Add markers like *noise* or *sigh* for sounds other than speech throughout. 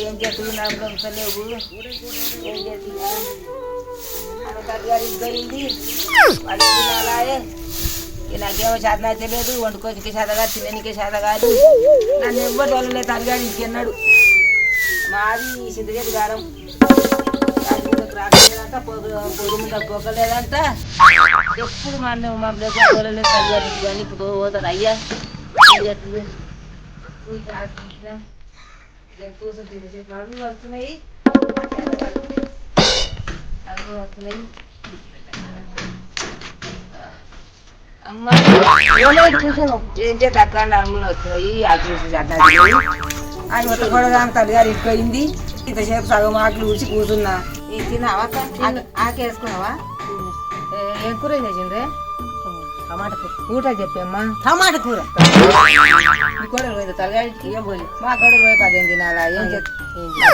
ఏం చేస్తున్నావు లేవు ఏం చేస్తున్నా తల్లిగారికి పోయింది నాకేమో శాతం అయితే లేదు వండుకోనికి చేతగా కాదు తినడానికి కాదు నన్ను ఎవ్వరు వాళ్ళు లేదు తల్లిగాడు అన్నాడు మాది సింతచేతి గారం రాకలేదంట పొద్దు మీద పోకలేదంట ఎప్పుడు మన మమ్మల్ని పోలేదు ఇంటికి కానీ ఇప్పుడు పోతారు అయ్యా కూర్చొని తినేసేపు అవి వస్తున్నాయి. అవి వస్తున్నాయి. అమ్మ ఏం చేత అక్కడ అమ్ములు వస్తున్నాయి. ఆయన మొత్తం కూడా తల్లిగారు ఇరిపోయింది ఇంతసేపు సగం ఆకులు ఊసి కూర్చున్నా. తిన్నావా ఆకు వేసుకున్నావా ఏ- ఏం కూర చేసిండ్రే? టమాటా కూర ఊట చెప్పమ్మా. టమాటా కూర. పోయింది తలగాడికి ఏం పోయి మా కోడలు పోయి పదేం తినాలా ఏం చేస్తా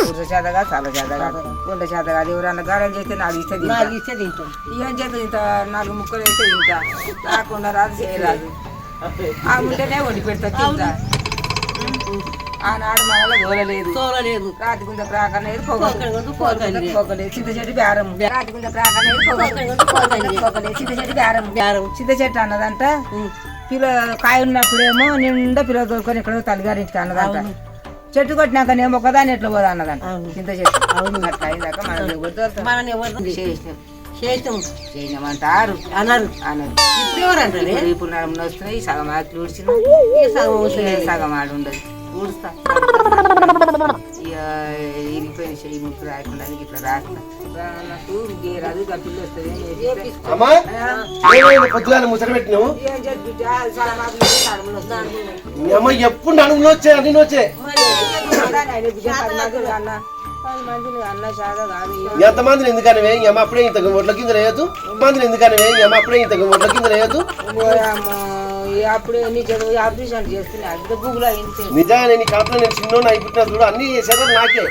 కూర చేతగా చాలా చేతగా. వంట చేతగా. ఎవరన్నా గారం చేస్తే నాలుగు ఇస్తే. నాలుగు ఇస్తే తింటాం. ఏం చేత ఇంత నాలుగు ముక్కలు వేస్తే తింటా. రాకుండా రాదు చేయరాదు. ఆ ఉంటేనే వండి పెడతా తింటా. ఆనాడు మనలో గోలలేదు తోలలేదు. రాతి పోకలేదు, పోకలేదు. పొగలేదు చింత చెట్టు బేరం రాతి కుంద ప్రాకనేది పొగలేదు పొగలేదు చింత చెట్టు బేరం బేరం. చింత చెట్టు అన్నదంట పిల్ల కాయ ఉన్నప్పుడేమో నిండా పిల్ల దొరుకుని ఇక్కడ తల్లిగారింటికి అన్నదంట. చెట్టు కొట్టినాక నేను ఒకదాని ఎట్లా పోదా అన్నదంట. చింత చెట్టు. అవును. అట్లా అయిందాక మనం ఎవరు దొరుకుతాం? మనం ఎవరు చేసినాం. చేస్తాం చేయమంటారు అన్నారు. అన్నారు. ఇప్పుడు ఎవరు అంటారు ఇప్పుడు నడుములు వస్తున్నాయి సగం ఆకులు సగం సగం ఆడు ఉండదు. ఊడుస్తా ఇరిగిపోయిన చెయ్యి ముక్కు రాయకుండా ఇట్లా నాకు వస్తుంది పొద్దుగాల పెట్టినావు ఏం చేద్దు అమ్మ ఎప్పుడు నడుములు వచ్చే అన్ని వచ్చే పది మందిని ఎందుకనివే ఈ అమ్మ అప్పుడే ఇంత ఒట్ల కింద రేయద్దు మందిని ఎందుకనివే ఈ అమ్మ అప్పుడే ఇంత ఒట్ల కింద అప్పుడే ఎన్ని చదువు ఆపరేషన్ చేస్తున్నా అది గూగుల్ అయింది నిజంగా నేను ఈ కడుపులో నేను చిన్నోడు అయిపోయినా చూడు అన్ని చేశారు నాకే.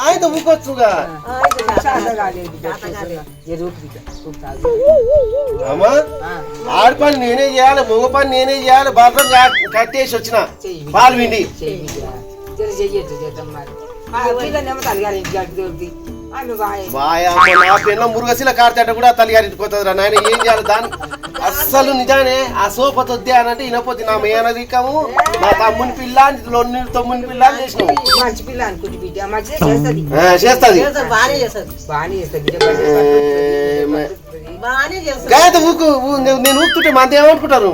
ఆయన ఊకొచ్చుగా. ఆడి పని నేనే చేయాలి మగ పని నేనే చేయాలి బాత్రూమ్ కట్టేసి వచ్చిన. పాలు విండి. జర చెయ్యొద్దు చేద్దాం మరి పిల్లనేమో దొరికి ఆమె బాయ్ నా పిల్ల కూడా తల్లిగారింటికి పోతుంది నాయన ఏం చేయాలి దాని అస్సలు నిజానే ఆ సోప అని అంటే ఇనపోతే నా మేనరికము నా తమ్ముని పిల్ల లొన్ని తమ్ముని పిల్ల అని మంచి పిల్ల అనుకుంటు బిడ్డ మంచిగా చేస్తుంది ఆ, బాగానే బాగానే చేస్తుంది బిడ్డ బాగానే గాయత ఊకు ఊ- నేను నేను ఊపుతుంటే మంది ఏమనుకుంటారు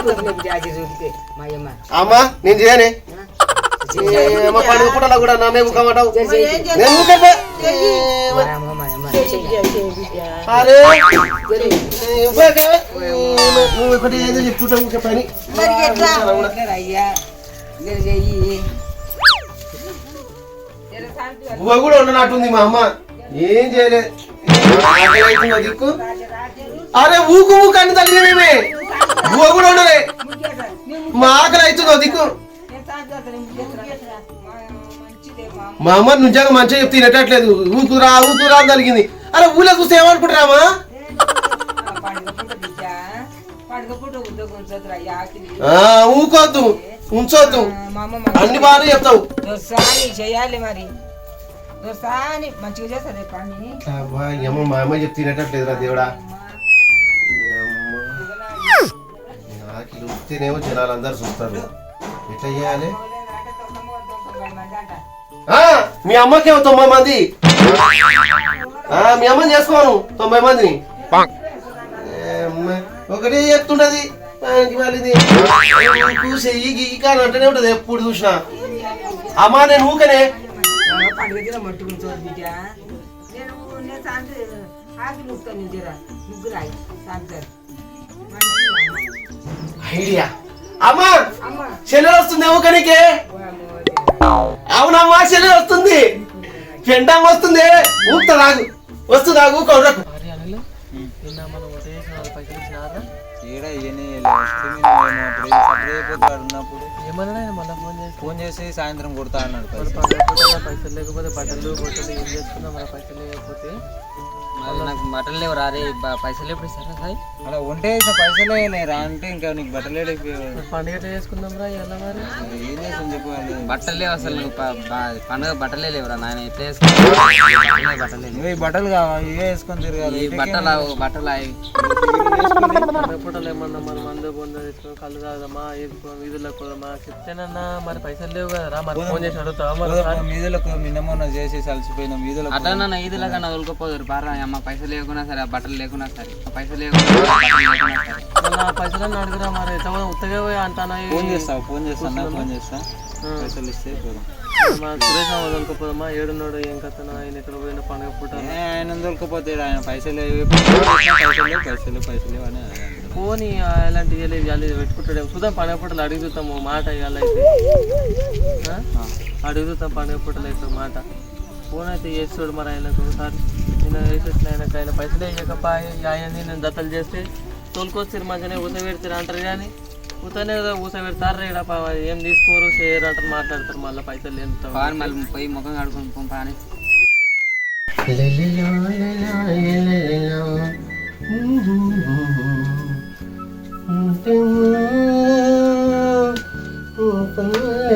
కొట్టిన బిడ్డ అది చూపితే మా అమ్మ. అమ్మా నేను చేయనే పండుగ పూటలా కూడా? నా మేము. చెయ్యి. అరే నువ్వు ఒకటి ఏదో పని. బువ్వ కూడా ఉండనట్టుంది మా అమ్మ. ఏం చేయలే. ఆకలి అవుతుందో దిక్కు. అరే ఊకు ఊకు అని తల్లినేమే బువ్వ కూడా ఉండలే. మా ఆకలి అవుతుందో దిక్కు. మా అమ్మ నిజంగా మంచిగా చెప్తే తినట్లేదు ఊకురా ఊకురా అని తలిగింది. అరే ఊళ్ళో చూస్తే ఏమనుకుంటారామా ఊకోద్దు ఉంచొద్దు. అన్ని బాగానే చెప్తావు. చేయాలి మరి. మంచిగా చేస్తుంది పని? మా అమ్మ చెప్తే తినట్లేదురా దేవుడా. ఈ అమ్మ. ఆకలి ఉత్తేనేమో జనాలు అందరు చూస్తారు. ఎట్లా చేయాలి ఆ, మీ అమ్మకేమో తొంభై మంది ఆ, మీ అమ్మని చేసుకోను తొంభై మందిని ఏ అమ్మ, ఒకటే చెప్తుంటది దానికి వాళ్ళది చూసే ఈ ఈ కాని అంటేనే ఉంటది ఎప్పుడు చూసినా అమ్మా నేను ఊకనే పండుగ దిన మట్టుకుంటుంది బిడ్డ నేను నేను శాంతి ఆకి ముక్తాను జరా ముగ్గురు ఆగి శాంతి ఐడియా అమ్మా అమ్మ చెల్లెలు వస్తుంది ఊకనికే అవునమ్మా చెల్లెలు వస్తుంది. పెండం వస్తుంది. ఊపుతా రాగు వస్తుంది ఆగు కౌరకు ఫోన్ చేసి ఫోన్ చేసి సాయంత్రం కొడతా అన్నాడు పైసలు. లేకపోతే బట్టలు బట్టలు ఏం చేసుకున్నా మన పైసలు లేకపోతే నాకు బట్టలు లేవు రారే పైసలు ఎప్పుడు ఇస్తారా సాయి అలా ఉంటే ఇక పైసలే లేరా అంటే ఇంకా నీకు బట్టలే లేవు. పండుగ చేసుకుందాం రా ఎలా మరి ఏం చేస్తాం చెప్పు. బట్టలు లేవు అసలు బ- పండుగ బట్టలే లేవురా నాయన ఎట్లా బట్టలే లేవు. నువ్వు ఈ బట్టలు కావాలి ఇవే వేసుకొని తిరగాలి ఈ బట్టలు బట్టలు అవి పండుగ ఏమన్నా మరి మందు బొంద తెచ్చుకో కళ్ళు తాగదమ్మా వీధులకు పోదామా చెప్తేనన్నా మరి పైసలు లేవు కదరా మరి ఫోన్ చేసి అడుగుతావా మరి? మీదలకు నిన్నమొన్న చేసి అలసిపోయిన మీదలకు అట్లా నన్ను ఈదులా కన్నా వదులుకోపోదురు బారా అమ్మ పైసలు లేకున్నా సరే ఆ బట్టలు లేకున్నా సరే. పైసలు లేకున్నా ఆ పైసలన్నీ అడుగురా మరి ఎట్లా? ఉత్తగా పోయి అంటానా ఫోన్ చేస్తావు ఫోన్ చేస్తాను ఫోన్ చేస్తా. పైసలు ఇస్తే పోదాం. మా సురేష్ వదలకపోదామా ఏడున్నాడు ఏం కథనా ఆయన ఎక్కడ పోయిన పండుగ పూట? ఆయన దొరకపోతే ఆయన పైసలు పైసలు పైసలు పైసలు అని. పోనీ అలాంటి ఇవ్వలేదు ఇవ్వలేదు పెట్టుకుంటాడేమో. చూద్దాం పండుగ పూటలు అడిగి చూద్దాము మాట ఇవ్వాలైతే అడిగి చూద్దాం పండుగ పూటలు అయితే మాట. ఫోన్ అయితే చేస్తాడు మరి ఆయనకు ఒకసారి. ఆయనకు ఆయన పైసలు వేయకపోయి ఆయన నేను దత్తలు చేస్తే తోలుకొస్తారు మంచిగానే ఊస పెడతారు అంటారు కానీ ఊతనే కదా ఊస పెడతారు ఇక్కడ ఏం తీసుకోరు చేయరు అంటారు మాట్లాడతారు మళ్ళీ పైసలు ఎంత వారు మళ్ళీ పోయి ముఖం కడుకొని పంపాని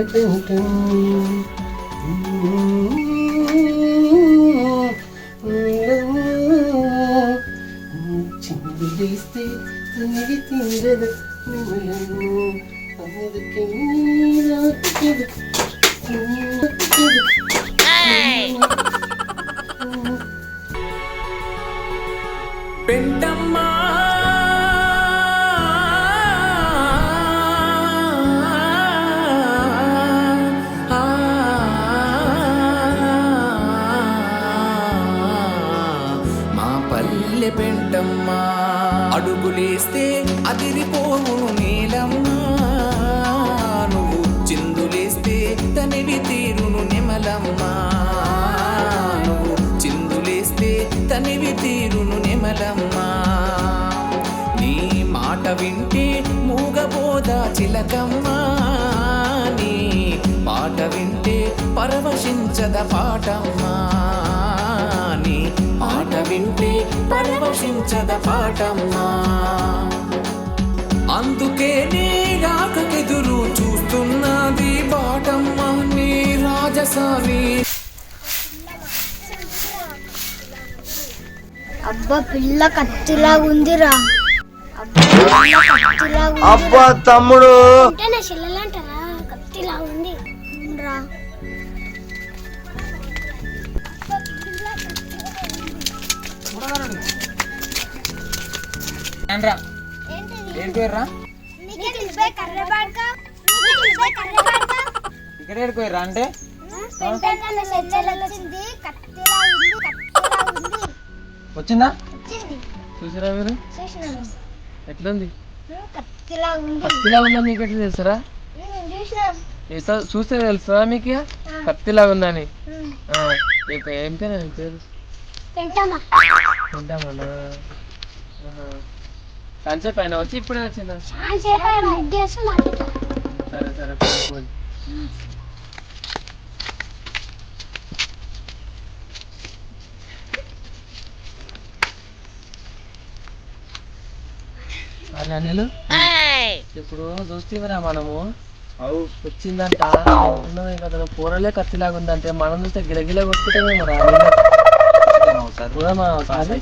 చిందులేస్తే తనివి తీరద నిమలను అందుకే నీరాకుడు మా పల్లె పెంటమ్మా మాట వింటే మూగబోదా చిలకమ్మా నీ పాట వింటే పరవశించద పాటమ్మా నీ పాట వింటే పరవశించద పాటమ్మా. అందుకే నీ రాకకెదురు చూస్తున్నది బాటమ్మా నీ రాజసాని. అబ్బా పిల్ల కత్తిలా ఉందిరా అబ్బా తమ్ముడు. ఇక్కడ అంటే? వచ్చింది. కత్తిలా ఉంది కత్తిలా ఉంది. వచ్చిందా? వచ్చింది. చూసారా మీరు? ఎట్లుంది? కత్తిలా ఉంది. కత్తిలా ఉందా మీకు ఎట్లా తెలుసారా? చూస్తే తెలుసా మీకు? కత్తిలా ఉందని. ఏం పేరు పేరు? తింటామా ఉంటామన్నా కాన్సెప్ట్ ఆయన వచ్చి ఇప్పుడే వచ్చిందా? సరే సరే అరే అనిలు ఇప్పుడు చూస్తేవరా మనము? అవు. వచ్చిందంట. ఉన్నది కదా కూరలే కత్తిలాగా ఉందంటే మనం చూస్తే గిలగిల కొట్టుకుంటామేమో రా ఒకసారి?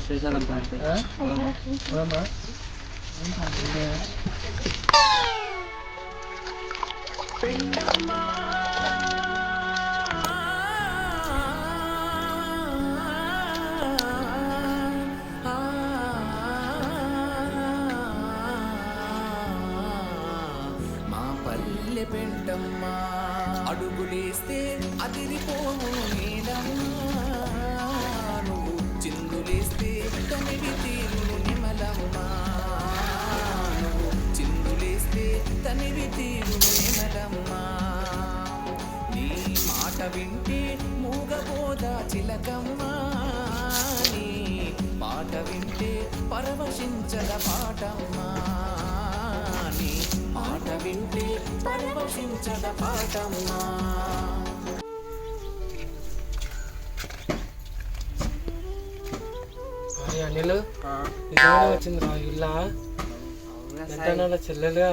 వింటే మూగబోదా చిలకమ్మా నీ పాట వింటే పరవశించద పాటమ్మా మాట వింటే పరవశించద పాటమ్మా. అనిల్. వచ్చింది రా ఇలా ఎంత చెల్లెలుగా?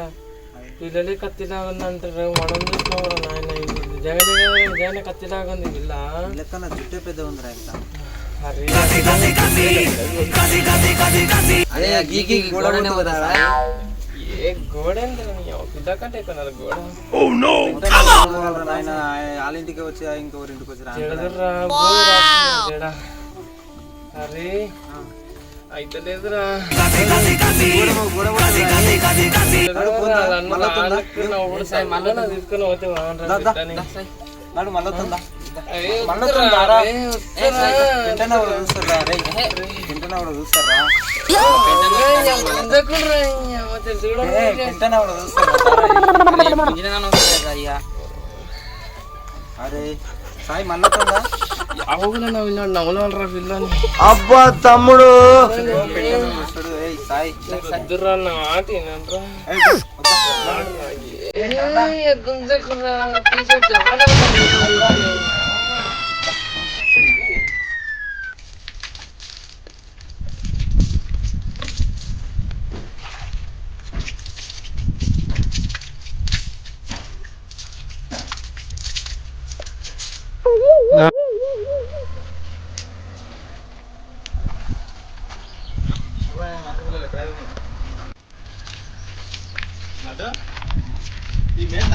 పిల్లలే కత్తిలాగా ఉంది అంటారు మనం రా నాయన కదా, నిజంగానే కత్తిలాగా ఉంది ఇలా లెక్కన జుట్టే పెద్ద ఉందిరా ఇంకా అరే గీకి గోడనే పోతా సాయి ఏ గోడ పిల్ల కంటే గోడ. ఆయన వాళ్ళ ఇంటికి వచ్చి ఇంకొకరి ఇంటికి వచ్చి అరే. అయితే లేదురా తీసుకుని పోతే బాగుంటుంది అరే మళ్ళీ వద్దురా, వస్తుందా రా? అరే ఏ వద్దురా. సాయి, తింటానా కూడా చూస్తారా రే తింటానా కూడా చూస్తారా ఎందుకురా ఈ అమ్మ తెలుసుకురా ఏ, తింటానా కూడా చూస్తారా ఇంజనీర్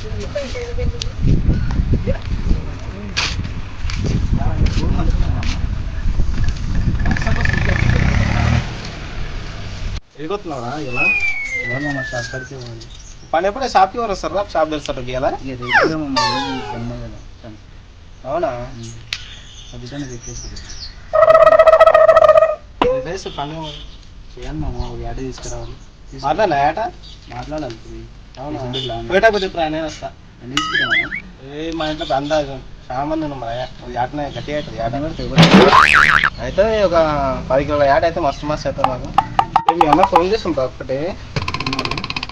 వస్తుంది ఇక అరే సాయి మళ్ళీ వస్తుందా అవును నవ్వు నవ్వులరా పిల్లని అబ్బా తమ్ముడు పెట్టాను వస్తాడు ఏయ్ సాయి సద్దురా నా మాట ఏనంట్రా ఏయ్, వద్దా. గుంజకురా తీసుకొచ్చా ఎదిగొస్తున్నావా ఇలా పని ఎప్పుడే షాప్కి ఎవరు వస్తారు షాప్ తెరుస్తారు ఇలా అవునా మాట్లాడలే ఏట? మాట్లాడాలి అవునా? పోయేటప్పుడు ఇప్పుడు ఆయన వస్తా. ఏ మా ఇంట్లో అందాజు చాలా మంది ఉన్నాం మరి ఏటనే గట్టిగా అవుతుంది ఏట అయితే ఒక పది కిలోల యాడ్ అయితే మస్తు మస్తు అవుతుంది మాకు. మీ అమ్మ ఫోన్ చేస్తుంటా ఒక్కటే?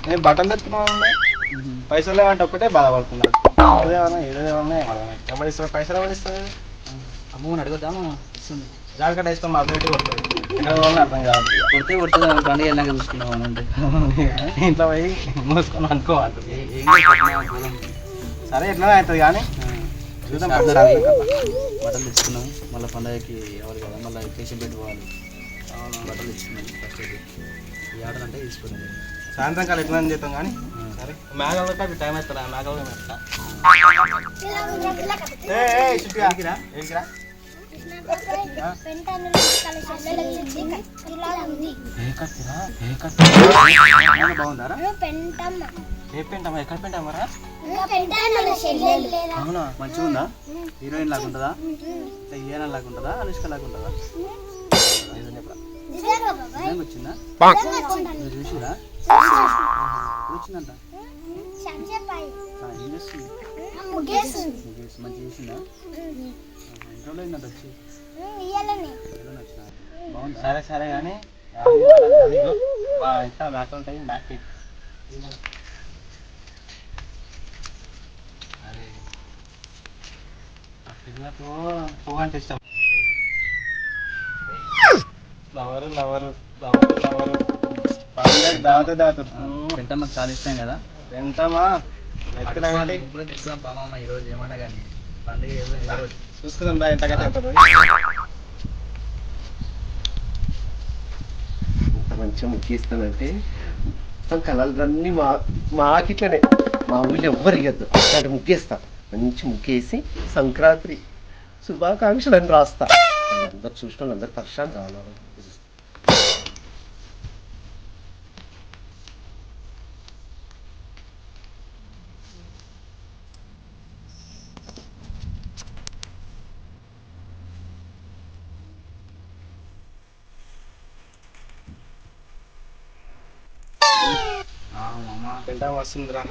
నేను బట్టలు తెచ్చుకున్నాను పైసలు లేవంటే ఒక్కటే బాధపడుతున్నాడు. ఏదేమన్నా ఏదేమన్నా ఎవరు ఇస్తారు పైసలు ఎవరు ఇస్తారు అమ్మని అడుగుదాము ఇస్తుంది. జాగ్రత్త ఇస్తాం మా అభివృద్ధి కొడుతుంది అర్థం కాదు. కొడితే కొడుతుంది పండుగ వెళ్ళాక చూసుకున్నాం అంటే. *laughs* ఇంట్లో పోయి మూసుకొని అనుకోవాలి సరే ఎట్లా అవుతుంది కానీ. చూద్దాం బట్టలు తెచ్చుకున్నాం మళ్ళీ పండగకి ఎవరు కదా మళ్ళీ కేసు పెట్టుకోవాలి. బట్టలు తెచ్చుకున్నాం ఫస్ట్ ఈ ఆర్డర్ అంటే తీసుకున్నాం సాయంత్రం కాలం ఎట్లా అని చేద్దాం కానీ సరే మేఘాలతో అవి టైం అవుతుందా మేఘాలు బాగుందారా? పెంటమ్మ. ఏ పెంటమ్మా? ఎక్కడ పెంటమ్మరా లేదా. అవునా? మంచిగా ఉందా హీరోయిన్ లాగా ఉంటుందా? హీరోయిన్ లాగా ఉంటుందా? అనుష్క లాగా ఉంటుందా? వచ్చిందా వచ్చిందంట. ఏం చేస్తుంది? చేసిందా? ఇంట్లో వచ్చి? బాగుంది? సరే సరే కానీ బ్యాక్ ఉంటాయి? బ్యాక్ ఆ పిల్లకు పువ్వు అంటే ఇష్టం. లవరు లవరు లవరు లవరు పండుగ దాత దాత. పెంటమ్మకి చాలా ఇష్టం కదా? కానీ ఇప్పుడు తెచ్చుకున్నాం పామమ్మ ఈరోజు ఏమన్నా కానీ. పండుగ చూసుకుందాం రా మంచిగా ముక్కిస్తానంటే మొత్తం కళలన్నీ మా మాకిట్లనే. మా ఊళ్ళో ఎవ్వరు ఇవ్వద్దు అట్లాంటి ముగ్గేస్తా మంచి ముగ్గేసి సంక్రాంతి శుభాకాంక్షలు అని రాస్తా. అందరు చూసిన వాళ్ళందరూ పరిశాన్ కావాలి పెంటం వస్తుందిరా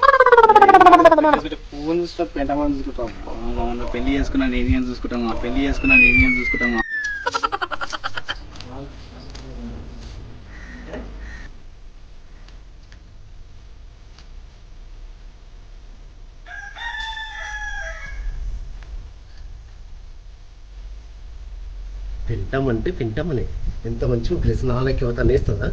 పువ్వుని చూస్తే పెంటమని చూసుకుంటాం పెళ్ళి చేసుకున్నా నేను చూసుకుంటామా పెళ్ళి చేసుకున్నా నేను చూసుకుంటామా తింటామంటే తింటామని. ఎంత మంచి డ్రెస్ నాలకి అవుతా నేస్తుందా?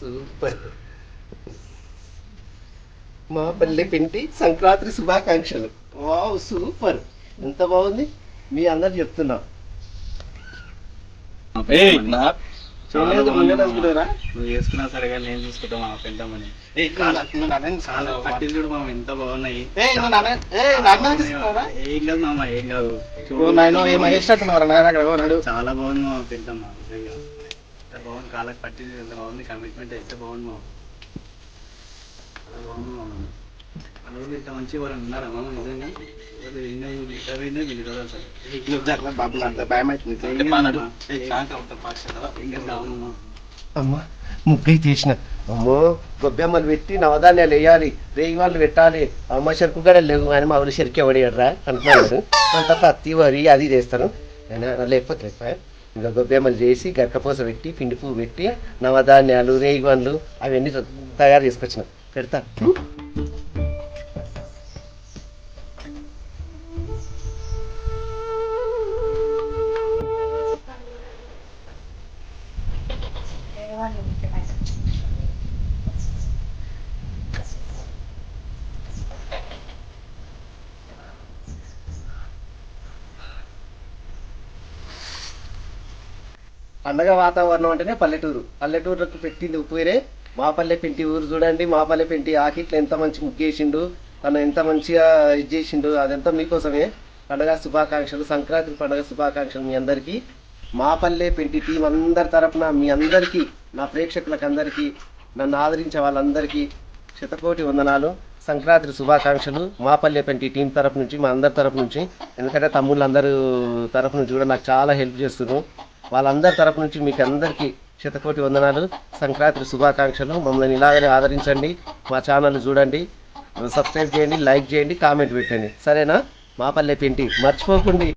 సూపర్. మా పల్లె పింటి సంక్రాంతి శుభాకాంక్షలు. Wow super. ఎంత బాగుంది? మీ అందరు చెప్తున్నా. సరే కానీ నేను చూసుకుంటా మా పెద్దామని పట్టిలు చూడు మామ ఎంత బాగున్నాయి. ఏం కాదు మామ ఏం కాదు. చాలా బాగుంది మా పెద్దమ్మ ఎంత బాగుంది కాళ్ళకి పట్టింది ఎంత బాగుంది కమిట్మెంట్ ఎంత బాగుంది మా ఇంత మంచి వాళ్ళు ఉన్నారా మామ? నిజంగా? అమ్మ ముగ్గై తీసిన. అమ్మో గొబ్బెమ్మలు పెట్టి నవధాన్యాలు వేయాలి రేగి వాళ్ళు పెట్టాలి. అమ్మ చెరుకు కూడా లేవు కానీ మా ఊరి చెరుకు ఎవడేయడరా అంటున్నాడు అంత పత్తి వరి అది చేస్తాను అయినా లేకపోతే గొబ్బెమ్మలు చేసి గరకపోస పెట్టి పిండి పువ్వు పెట్టి నవధాన్యాలు రేగి పండ్లు అవన్నీ తయారు చేసుకొచ్చినాం. పెడతా. పండగ వాతావరణం అంటేనే పల్లెటూరు. పల్లెటూరుకు పెట్టింది పేరే మా పల్లె పెంటి ఊరు చూడండి మా పల్లె పెంటి ఆకిట్లు ఎంత మంచి ముగ్గేసిండు తను ఎంత మంచిగా ఇది చేసిండు అదంతా మీకోసమే. పండగ శుభాకాంక్షలు సంక్రాంతి పండగ శుభాకాంక్షలు మీ అందరికీ. మా పల్లె పెంటి టీం అందరి తరపున మీ అందరికీ నా ప్రేక్షకులకందరికీ నన్ను ఆదరించే వాళ్ళందరికీ శతకోటి వందనాలు. సంక్రాంతి శుభాకాంక్షలు మాపల్లె పెంటి టీం తరపు నుంచి మా అందరి తరపు నుంచి. ఎందుకంటే తమ్ముళ్ళందరూ తరపు నుంచి కూడా నాకు చాలా హెల్ప్ చేస్తున్నారు. వాళ్ళందరి తరపు నుంచి మీకు అందరికీ శతకోటి వందనాలు. సంక్రాంతి శుభాకాంక్షలు. మమ్మల్ని ఇలాగనే ఆదరించండి. మా ఛానల్ చూడండి. సబ్స్క్రైబ్ చేయండి లైక్ చేయండి కామెంట్ పెట్టండి. సరేనా? మా పల్లె పెంటి మర్చిపోకండి.